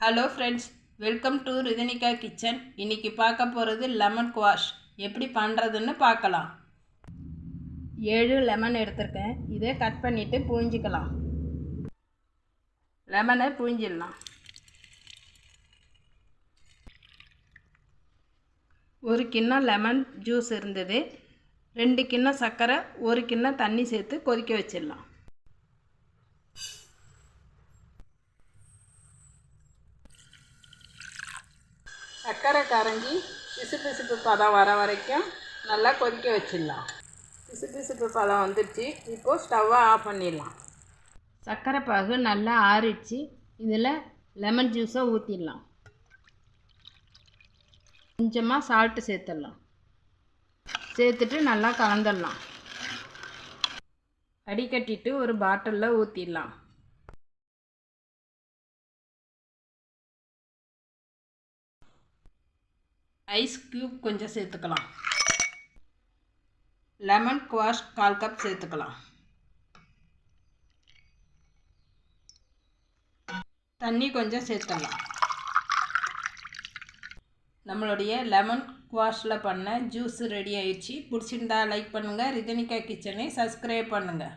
Hello friends welcome to Ridhanika kitchen இன்னைக்கு பார்க்க போகிறது லெமன் குவாஷ் எப்படி பண்ணுறதுன்னு பார்க்கலாம். ஏழு லெமன் எடுத்திருக்கேன். இதை கட் பண்ணிவிட்டு பூஞ்சிக்கலாம் லெமனை பூஞ்சிடலாம் ஒரு கிண்ணம் லெமன் ஜூஸ் இருந்தது. ரெண்டு கிண்ணம் சர்க்கரை ஒரு கிண்ணம் தண்ணி சேர்த்து கொதிக்க வச்சிடலாம். சர்க்கரை கரைஞ்சி பிசு பிசுப்பு பதம் வர வரைக்கும் நல்லா கொதிக்க வச்சிடலாம். பிசு பிசுப்பு பதம் வந்துடுச்சு. இப்போது ஸ்டவ்வை ஆஃப் பண்ணிடலாம். சர்க்கரை பாகு நல்லா ஆறிடுச்சு. இதில் லெமன் ஜூஸை ஊற்றிடலாம் கொஞ்சமாக சால்ட்டு சேர்த்துடலாம். சேர்த்துட்டு நல்லா கலந்துடலாம். அடிக்கட்டிட்டு ஒரு பாட்டிலில் ஊற்றிடலாம் ஐஸ் க்யூப் கொஞ்சம் சேர்த்துக்கலாம். லெமன் குவாஷ் கால் கப் சேர்த்துக்கலாம். தண்ணி கொஞ்சம் சேர்த்துடலாம். நம்மளுடைய லெமன் குவாஷில் பண்ண ஜூஸ் ரெடி ஆயிடுச்சு. பிடிச்சிருந்தா லைக் பண்ணுங்கள் ரிதனிகா கிச்சனை சப்ஸ்கிரைப் பண்ணுங்கள்